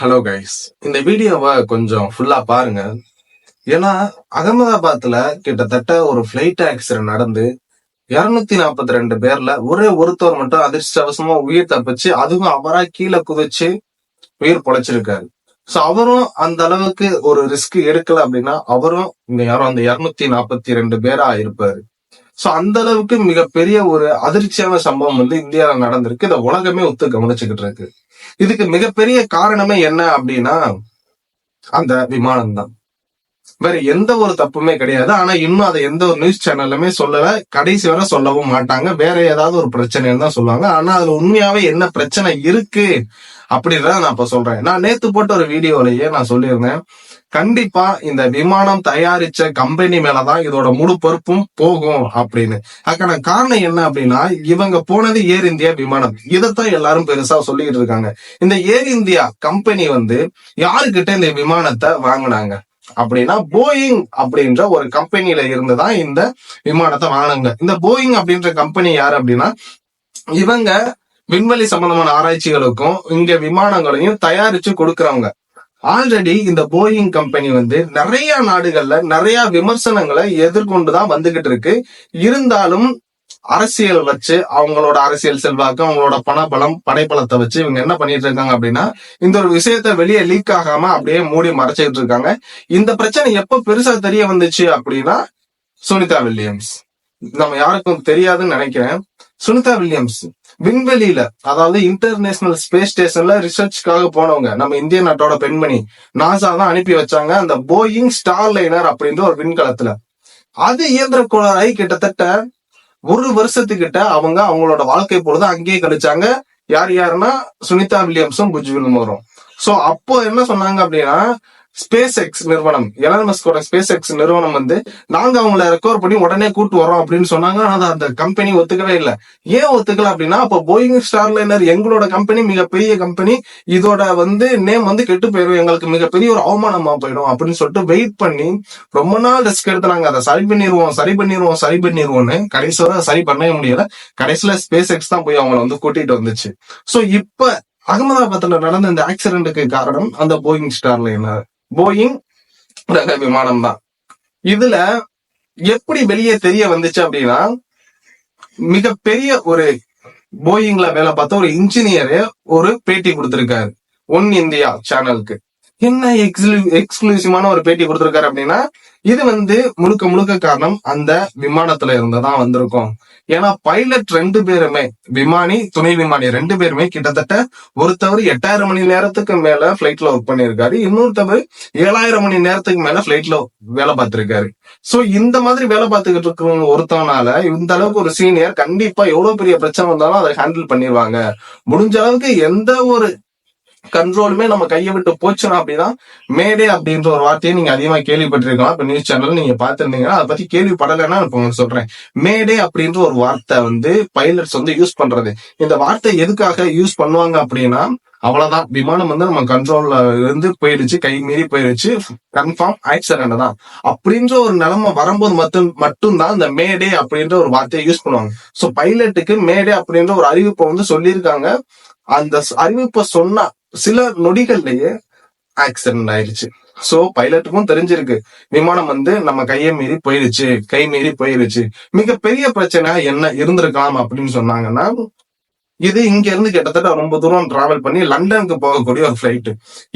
Hello guys இந்த வீடியோவை கொஞ்சம் ஃபுல்லா பாருங்க. ஏன்னா அகமதாபாத்ல கிட்டத்தட்ட ஒரு ஃப்ளைட் ஆக்சிடென்ட் நடந்து இருநூத்தி நாற்பத்தி ரெண்டு பேர்ல ஒரே ஒருத்தவர் மட்டும் அதிர்ஷ்டவசமா உயிர் தப்பிச்சு அதுவும் அவரா கீழே குதிச்சு உயிர் பொழைச்சிருக்காரு. சோ அவரும் அந்த அளவுக்கு ஒரு ரிஸ்க் எடுக்கல அப்படின்னா அவரும் இந்த யாரும் அந்த இருநூத்தி நாற்பத்தி ரெண்டு பேரா இருப்பாரு. சோ அந்த அளவுக்கு மிகப்பெரிய ஒரு அதிர்ச்சியான சம்பவம் வந்து இந்தியாவில் நடந்திருக்கு. இதை உலகமே ஒத்து கவனிச்சுக்கிட்டு இருக்கு. இதுக்கு மிகப்பெரிய காரணமே என்ன அப்படின்னா அந்த விமானம் தான் வேற எந்த ஒரு தப்புமே கிடையாது. ஆனா இன்னும் அதை எந்த ஒரு நியூஸ் சேனல்லுமே சொல்லல. கடைசி வரை சொல்லவும் மாட்டாங்க. வேற ஏதாவது ஒரு பிரச்சனைன்னு தான் சொல்லுவாங்க. ஆனா அதுல உண்மையாவே என்ன பிரச்சனை இருக்கு அப்படின்றத நான் இப்ப சொல்றேன். நான் நேத்து போட்ட ஒரு வீடியோலயே நான் சொல்லியிருந்தேன். கண்டிப்பா இந்த விமானம் தயாரிச்ச கம்பெனி மேலதான் இதோட முழு பொறுப்பும் போகும் அப்படின்னு. அதுக்கான காரணம் என்ன அப்படின்னா இவங்க போனது ஏர் இந்தியா விமானம். இதைத்தான் எல்லாரும் பெருசா சொல்லிக்கிட்டு இருக்காங்க. இந்த ஏர் இந்தியா கம்பெனி வந்து யாருக்கிட்ட இந்த விமானத்தை வாங்கினாங்க? அப்படின்னா போயிங் அப்படின்ற ஒரு கம்பெனியில இருந்துதான் இந்த விமானத்தை வாங்கினாங்க. இந்த போயிங் அப்படின்ற கம்பெனி யாரு அப்படின்னா இவங்க விண்வெளி சம்பந்தமான ஆராய்ச்சிகளுக்கும் இங்க விமானங்களையும் தயாரிச்சு கொடுக்கறவங்க. ஆல்ரெடி இந்த போயிங் கம்பெனி வந்து நிறைய நாடுகள்ல நிறைய விமர்சனங்களை எதிர்கொண்டுதான் வந்துகிட்டு இருக்கு. இருந்தாலும் அரசியல் வச்சு அவங்களோட அரசியல் செல்வாக்கு அவங்களோட பணபலம் படைப்பலத்தை வச்சு இவங்க என்ன பண்ணிட்டு இருக்காங்க அப்படின்னா இந்த ஒரு விஷயத்த வெளியே லீக் ஆகாம அப்படியே மூடி மறைச்சிட்டு இருக்காங்க. இந்த பிரச்சனை எப்ப பெருசா தெரிய வந்துச்சு அப்படின்னா சுனிதா வில்லியம்ஸ். நம்ம யாருக்கும் தெரியாதுன்னு நினைக்கிறேன். சுனிதா வில்லியம்ஸ் விண்வெளியில அதாவது இன்டர்நேஷனல் ஸ்பேஸ் ஸ்டேஷன்ல ரிசர்ச்காக போனவங்க நம்ம இந்திய நாட்டோட பெண்மணி நாசா தான் அனுப்பி வச்சாங்க அந்த போயிங் ஸ்டார் லைனர் அப்படின்ற ஒரு விண்கலத்துல. அது இயந்திர கோளாறாய் கிட்டத்தட்ட ஒரு வருஷத்துக்கிட்ட அவங்க அவங்களோட வாழ்க்கை பொழுது அங்கேயே கழிச்சாங்க. யார் யாருன்னா சுனிதா வில்லியம்ஸும் புஜ் வில்மோரும் சோ அப்போ என்ன சொன்னாங்க அப்படின்னா ஸ்பேஸ் எக்ஸ் நிறுவனம் எலன்மஸ்கோட ஸ்பேஸ் எக்ஸ் நிறுவனம் வந்து நாங்க அவங்கள ரெக்கவர் பண்ணி உடனே கூட்டு வரோம் அப்படின்னு சொன்னாங்க. ஆனா அந்த கம்பெனி ஒத்துக்கவே இல்லை. ஏன் ஒத்துக்கல அப்படின்னா அப்போ போயிங் ஸ்டார்லைனர் எங்களோட கம்பெனி மிகப்பெரிய கம்பெனி இதோட வந்து நேம் வந்து கெட்டு போயிடும் எங்களுக்கு மிகப்பெரிய ஒரு அவமானமா போயிடும் அப்படின்னு சொல்லிட்டு வெயிட் பண்ணி ரொம்ப நாள் ரிஸ்க் எடுத்து நாங்க அதை சரி பண்ணிடுவோம் சரி பண்ணிடுவோம் சரி பண்ணிடுவோம்னு கடைசி வரை சரி பண்ணவே முடியல. கடைசியில ஸ்பேஸ் எக்ஸ் தான் போய் அவங்கள வந்து கூட்டிட்டு வந்துச்சு. சோ இப்ப அகமதாபாத்ல நடந்த இந்த ஆக்சிடென்ட்டுக்கு காரணம் அந்த போயிங் ஸ்டார்லைனர் போயிங் ரக விமானம் தான் இதுல எப்படி வெளியே தெரிய வந்துச்சு அப்படின்னா மிகப்பெரிய ஒரு போயிங்ல வேலை பார்த்த ஒரு இன்ஜினியரு ஒரு பேட்டி கொடுத்திருக்காரு. ஒன் இந்தியா சேனலுக்கு என்ன எக்ஸ்க்ளூசிவான ஒரு பேட்டி கொடுத்திருக்காரு அப்படின்னா இது வந்து முழுக்க முழுக்க காரணம் அந்த விமானத்துல இருந்துதான் வந்திருக்கும். ஏன்னா பைலட் ரெண்டு பேருமே விமானி துணை விமானி ரெண்டு பேருமே கிட்டத்தட்ட ஒருத்தவர் எட்டாயிரம் மணி நேரத்துக்கு மேல பிளைட்ல ஒர்க் பண்ணியிருக்காரு. இன்னொருத்தவர் ஏழாயிரம் மணி நேரத்துக்கு மேல பிளைட்ல வேலை பார்த்திருக்காரு. சோ இந்த மாதிரி வேலை பார்த்துக்கிட்டு இருக்கிற ஒருத்தவனால இந்த அளவுக்கு ஒரு சீனியர் கண்டிப்பா எவ்வளவு பெரிய பிரச்சனை வந்தாலும் அதை ஹேண்டில் பண்ணிடுவாங்க முடிஞ்ச அளவுக்கு எந்த ஒரு கண்ட்ரோலுமே நம்ம கையை விட்டு போச்சுன்னா அப்படின்னா மேடே அப்படின்ற ஒரு வார்த்தையை நீங்க அதிகமா கேள்விப்பட்டிருக்கலாம். இப்ப நியூஸ் சேனல் நீங்க பாத்துருந்தீங்கன்னா அதை பத்தி கேள்விப்படலைன்னா இப்ப உங்களுக்கு சொல்றேன். மேடே அப்படின்ற ஒரு வார்த்தை வந்து பைலட்ஸ் வந்து யூஸ் பண்றது. இந்த வார்த்தை எதுக்காக யூஸ் பண்ணுவாங்க அப்படின்னா அவ்வளவுதான். விமானம் வந்து நம்ம கண்ட்ரோல்ல இருந்து போயிடுச்சு கை மீறி போயிடுச்சு. கன்ஃபார்ம் ஆக்சிடென்ட் தான் அப்படின்ற ஒரு நிலைமை வரும்போது மட்டும் மட்டும்தான் இந்த மேடே அப்படின்ற ஒரு வார்த்தையை யூஸ் பண்ணுவாங்க. சோ பைலட்டுக்கு மேடே அப்படின்ற ஒரு அறிவிப்பை வந்து சொல்லியிருக்காங்க. அந்த அறிவிப்பை சொன்னா சில நொடிகள்லயே ஆக்சிடென்ட் ஆயிடுச்சு சோ பைலட்டுக்கும் தெரிஞ்சிருக்கு. விமானம் வந்து நம்ம கையை மீறி போயிருச்சு கை மீறி போயிருச்சு. மிகப்பெரிய பிரச்சனை என்ன இருந்திருக்கலாம் அப்படின்னு சொன்னாங்கன்னா இது இங்க இருந்து கிட்டத்தட்ட ரொம்ப தூரம் டிராவல் பண்ணி லண்டனுக்கு போகக்கூடிய ஒரு ஃபிளைட்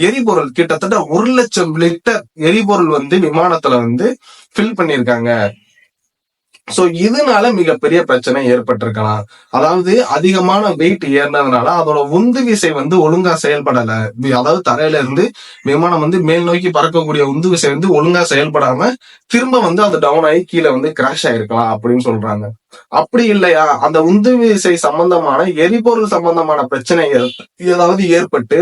எரிபொருள் கிட்டத்தட்ட ஒரு லட்சம் லிட்டர் எரிபொருள் வந்து விமானத்துல வந்து ஃபில் பண்ணிருக்காங்க சோ இதனால மிகப்பெரிய பிரச்சனை ஏற்பட்டிருக்கலாம். அதாவது அதிகமான வெயிட் ஏறினதுனால அதோட உந்து விசை வந்து ஒழுங்கா செயல்படல. அதாவது தரையில இருந்து விமானம் வந்து மேல் நோக்கி பறக்கக்கூடிய உந்து விசை வந்து ஒழுங்கா செயல்படாம திரும்ப வந்து அது டவுன் ஆகி கீழே வந்து கிராஷ் ஆயிருக்கலாம் அப்படின்னு சொல்றாங்க. அப்படி இல்லையா? அந்த உந்து விசை சம்பந்தமான எரிபொருள் சம்பந்தமான பிரச்சனைகள் ஏதாவது ஏற்பட்டு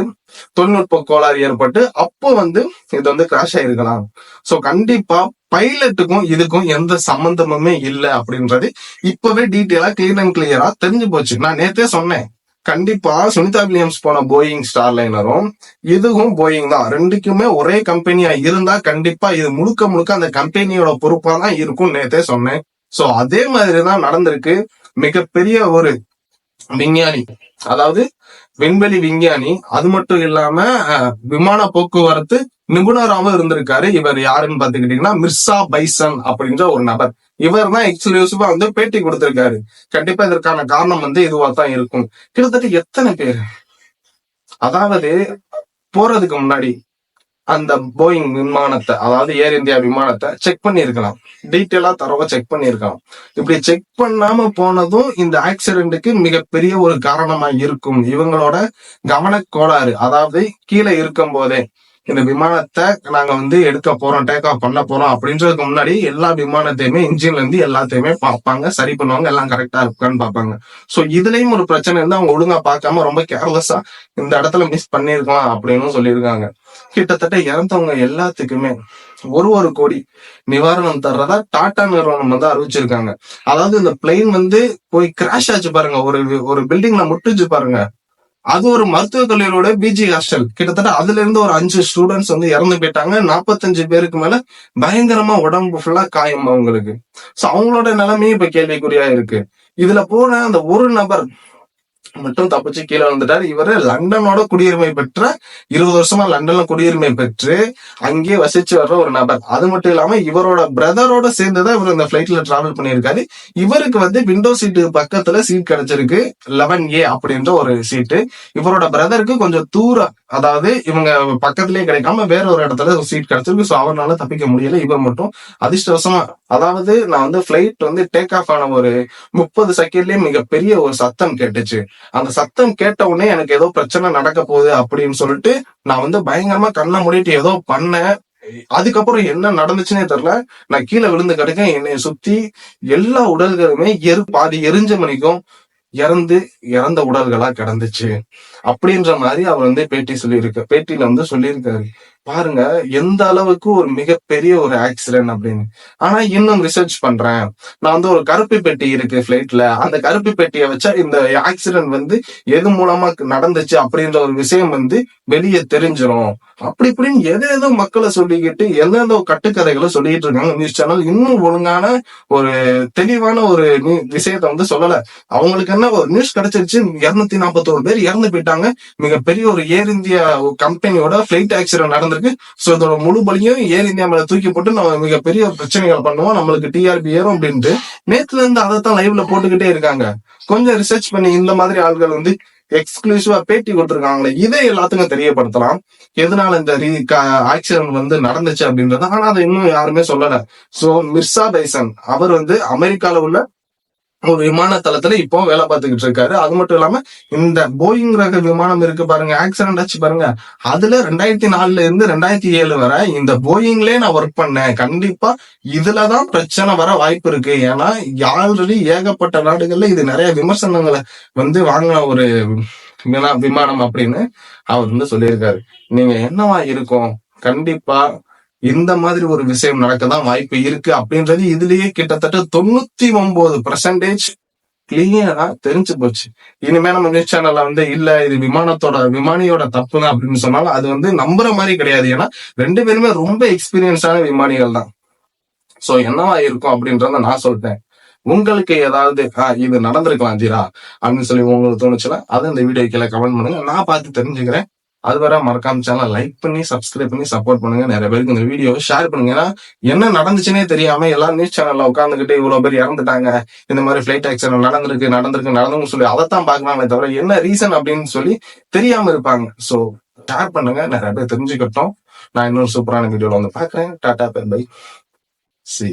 தொழில்நுட்ப கோளாறு ஏற்பட்டு அப்போ வந்து இது வந்து கிராஷ் ஆயிருக்கலாம். சோ கண்டிப்பா பைலட்டுக்கும் இதுக்கும் எந்த சம்பந்தமுமே இல்லை அப்படின்றது இப்பவே டீட்டெயிலா கிளீன் அண்ட் கிளியரா தெரிஞ்சு போச்சு. நான் நேத்தே சொன்னேன். கண்டிப்பா சுனிதா வில்லியம்ஸ் போன போயிங் ஸ்டார் லைனரும் இதுவும் போயிங் தான். ரெண்டுக்குமே ஒரே கம்பெனியா இருந்தா கண்டிப்பா இது முழுக்க முழுக்க அந்த கம்பெனியோட பொறுப்பா தான் இருக்கும் நேத்தே சொன்னேன். சோ அதே மாதிரிதான் நடந்திருக்கு. மிகப்பெரிய ஒரு விஞ்ஞானி அதாவது விண்வெளி விஞ்ஞானி அது மட்டும் இல்லாம விமான போக்குவரத்து நிபுணராகவும் இருந்திருக்காரு. இவர் யாருன்னு பாத்துக்கிட்டீங்கன்னா மிர்சா பைசன் அப்படின்ற ஒரு நபர். இவர் தான் எக்ஸ்க்ளூசிவா வந்து பேட்டி கொடுத்திருக்காரு. கண்டிப்பா இதற்கான காரணம் வந்து இதுவா தான் இருக்கும். கிட்டத்தட்ட எத்தனை பேர்? அதாவது போறதுக்கு முன்னாடி அந்த போயிங் விமானத்தை அதாவது ஏர் இந்தியா விமானத்தை செக் பண்ணியிருக்கலாம். டீட்டெயிலா தரவா செக் பண்ணியிருக்கலாம். இப்படி செக் பண்ணாம போனதும் இந்த ஆக்சிடென்ட்டுக்கு மிகப்பெரிய ஒரு காரணமா இருக்கும். இவங்களோட கவனக்கோளாறு அதாவது கீழே இருக்கும் போதே இந்த விமானத்தை நாங்க வந்து எடுக்க போறோம் டேக் ஆஃப் பண்ண போறோம் அப்படின்றதுக்கு முன்னாடி எல்லா விமானத்தையுமே இன்ஜின்ல இருந்து எல்லாத்தையுமே பார்ப்பாங்க சரி பண்ணுவாங்க எல்லாம் கரெக்டா இருக்கான்னு பார்ப்பாங்க. சோ இதுலயும் ஒரு பிரச்சனை இருந்து அவங்க ஒழுங்கா பார்க்காம ரொம்ப கேர்லெஸ்ஸா இந்த இடத்துல மிஸ் பண்ணிருக்கலாம் அப்படின்னு சொல்லியிருக்காங்க. கிட்டத்தட்ட இறந்தவங்க எல்லாத்துக்குமே ஒரு ஒரு கோடி நிவாரணம் தர்றதா டாடா நிறுவனம் வந்து அறிவிச்சிருக்காங்க. அதாவது இந்த பிளெயின் வந்து போய் கிராஷ் ஆச்சு பாருங்க. ஒரு ஒரு பில்டிங்ல முட்டுச்சு பாருங்க. அது ஒரு மருத்துவக் கல்லூரியோட பிஜி ஹாஸ்டல் கிட்டத்தட்ட அதுல இருந்து ஒரு அஞ்சு ஸ்டூடெண்ட்ஸ் வந்து இறந்து போயிட்டாங்க. நாற்பத்தஞ்சு பேருக்கு மேல பயங்கரமா உடம்பு ஃபுல்லா காயம் அவங்களுக்கு. சோ அவங்களோட நிலைமையும் இப்ப கேள்விக்குறியா இருக்கு. இதுல போன அந்த ஒரு நபர் மட்டும் தப்பிச்சு கீழே வந்துட்டாரு இவரு லண்டனோட குடியுரிமை பெற்ற இருபது வருஷமா லண்டன்ல குடியுரிமை பெற்று அங்கேயே வசிச்சு வர்ற ஒரு நபர். அது மட்டும் இல்லாம இவரோட பிரதரோட சேர்ந்துதான் இவர் இந்த பிளைட்ல டிராவல் பண்ணியிருக்காரு. இவருக்கு வந்து விண்டோ சீட்டு பக்கத்துல சீட் கிடைச்சிருக்கு. லெவன் ஏ அப்படின்ற ஒரு சீட்டு இவரோட பிரதருக்கு கொஞ்சம் தூரம் அதாவது இவங்க பக்கத்திலேயே கிடைக்காம வேற ஒரு இடத்துல ஒரு சீட் கிடைச்சிருக்கு. ஸோ அவரால தப்பிக்க முடியல. இவர் மட்டும் அதிர்ஷ்டவசமா அதாவது நான் வந்து ஃபிளைட் வந்து டேக் ஆஃப் ஆன ஒரு முப்பது செகண்ட்லயே மிகப்பெரிய ஒரு சத்தம் கேட்டுச்சு. அந்த சத்தம் கேட்ட உடனே எனக்கு ஏதோ பிரச்சனை நடக்க போகுது அப்படின்னு சொல்லிட்டு நான் வந்து பயங்கரமா கண்ணை மூடிட்டு ஏதோ பண்ணேன். அதுக்கப்புறம் என்ன நடந்துச்சுன்னே தெரியல. நான் கீழே விழுந்து கிடக்கேன். என்னை சுத்தி எல்லா உடல்களுமே எரு பாதி எரிஞ்ச மணிக்கும் இறந்து இறந்த உடல்களா கிடந்துச்சு. அப்படின்ற மாதிரி அவர் வந்து பேட்டி சொல்லியிருக்க பேட்டியில வந்து சொல்லியிருக்காரு. பாருங்க எந்த அளவுக்கு ஒரு மிகப்பெரிய ஒரு ஆக்சிடென்ட் அப்படின்னு. ஆனா இன்னும் ரிசர்ச் பண்றேன். நான் வந்து ஒரு கருப்பு பெட்டி இருக்கு பிளைட்ல அந்த கருப்பு பெட்டியை வச்சா இந்த ஆக்சிடென்ட் வந்து எது மூலமா நடந்துச்சு அப்படின்ற ஒரு விஷயம் வந்து வெளியே தெரிஞ்சிரும். அப்படி இப்படின்னு எது ஏதோ மக்களை சொல்லிக்கிட்டு எந்தெந்த கட்டுக்கதைகளை சொல்லிட்டு இருக்காங்க நியூஸ் சேனல் இன்னும் ஒழுங்கான ஒரு தெளிவான ஒரு நியூ- விஷயத்த வந்து சொல்லல. அவங்களுக்கு என்ன ஒரு நியூஸ் கிடைச்சிருச்சு இருநூத்தி நாற்பத்தோரு பேர் இறந்து போயிட்டாங்க. மிகப்பெரிய ஒரு ஏர் இந்தியா கம்பெனியோட பிளைட் ஆக்சிடென்ட் நடந்து வந்திருக்கு. சோ இதோட முழு பலியும் ஏர் இந்தியா மேல தூக்கி போட்டு நம்ம மிகப்பெரிய பிரச்சனைகள் பண்ணுவோம்? நம்மளுக்கு டிஆர்பி ஏறும் அப்படின்ட்டு. நேத்துல இருந்து அதைத்தான் லைவ்ல போட்டுக்கிட்டே இருக்காங்க. கொஞ்சம் ரிசர்ச் பண்ணி இந்த மாதிரி ஆள்கள் வந்து எக்ஸ்க்ளூசிவா பேட்டி கொடுத்துருக்காங்களே இதை எல்லாத்துக்கும் தெரியப்படுத்தலாம். எதனால இந்த ஆக்சிடென்ட் வந்து நடந்துச்சு அப்படின்றது ஆனா அதை இன்னும் யாருமே சொல்லல. சோ மிர்சா பைசன் அவர் வந்து அமெரிக்கால உள்ள ஒரு விமான தளத்துல இப்போ வேலை பார்த்துக்கிட்டு இருக்காரு. அது மட்டும் இல்லாம இந்த போயிங் ரக விமானம் இருக்கு பாருங்க ஆக்சிடென்ட் ஆச்சு பாருங்க. அதுல ரெண்டாயிரத்தி நாலுல இருந்து ரெண்டாயிரத்தி ஏழு வரை இந்த போயிங்லயே நான் ஒர்க் பண்ணேன். கண்டிப்பா இதுலதான் பிரச்சனை வர வாய்ப்பு இருக்கு. ஏன்னா ஆல்ரெடி ஏகப்பட்ட நாடுகள்ல இது நிறைய விமர்சனங்களை வந்து வாங்கின ஒரு வினா- விமானம் அப்படின்னு அவர் வந்து சொல்லியிருக்காரு. நீங்க என்னவா இருக்கும்? கண்டிப்பா இந்த மாதிரி ஒரு விஷயம் நடக்கதான் வாய்ப்பு இருக்கு அப்படின்றது இதுலயே கிட்டத்தட்ட தொண்ணூத்தி ஒன்பது பர்சன்டேஜ் கிளியரா தெரிஞ்சு போச்சு. இனிமே நம்ம நியூஸ் சேனல்ல வந்து இல்ல இது விமானத்தோட விமானியோட தப்பு தான் அப்படின்னு சொன்னாலும் அது வந்து நம்புற மாதிரி கிடையாது. ஏன்னா ரெண்டு பேருமே ரொம்ப எக்ஸ்பீரியன்ஸான விமானிகள் தான். சோ என்னவா இருக்கும் அப்படின்றத நான் சொல்லிட்டேன் உங்களுக்கு ஏதாவது இது நடந்திருக்கலாம் ஜீரா அப்படின்னு சொல்லி உங்களுக்கு தோணுச்சுன்னா அதை இந்த வீடியோ கீழே கமெண்ட் பண்ணுங்க. நான் பார்த்து தெரிஞ்சுக்கிறேன். அது வர மறக்காம சேனல் லைக் பண்ணி சப்ஸ்கிரைப் பண்ணி சப்போர்ட் பண்ணுங்க. நிறைய பேருக்கு இந்த வீடியோவை ஷேர் பண்ணுங்க. ஏன்னா என்ன நடந்துச்சுன்னே தெரியாம எல்லா நியூஸ் சேனல்ல உட்காந்துக்கிட்டு இவ்வளவு பேர் இறந்துட்டாங்க. இந்த மாதிரி ஃபிளைட் ஆக்சிடென்ட் நடந்திருக்கு நடந்திருக்கு நடந்துன்னு சொல்லி அதைத்தான் பாக்குறாங்களே தவிர என்ன ரீசன் அப்படின்னு சொல்லி தெரியாம இருப்பாங்க. சோ ஷேர் பண்ணுங்க. நிறைய பேர் தெரிஞ்சுக்கிட்டோம். நான் இன்னொரு சூப்பரான வீடியோல வந்து பாக்குறேன் டாடா பை சி